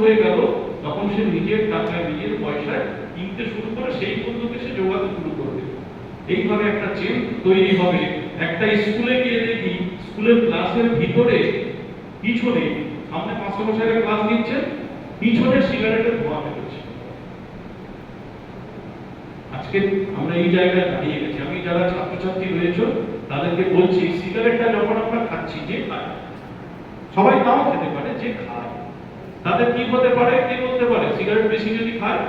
হয়ে গেল, তখন সে নিজের টাকায়, নিজের পয়সায় কিনতে শুরু করে সেই পদ্ধতি সে যোগাতে শুরু করবে এইভাবে একটা চেন তৈরি হবে। একটা স্কুলে গিয়ে দেখি, স্কুলের ক্লাসের ভিতরে, পিছনে, সামনে পাঁচশো বছরের ক্লাস নিচ্ছে, পিছনে সিগারেটের ধোঁয়া বেরোচ্ছে। আজকে আমরা এই জায়গায় দাঁড়িয়ে গেছি। আমি যারা ছাত্রছাত্রী রয়েছে, তাদেরকে বলছি সিগারেটটা যখন আমরা খাচ্ছি, যে খায়, সবাই তাও খেতে পারে, যে খায়। তাদের কি হতে পারে কি বলতে পারে? সিগারেট বেশি যদি খায়?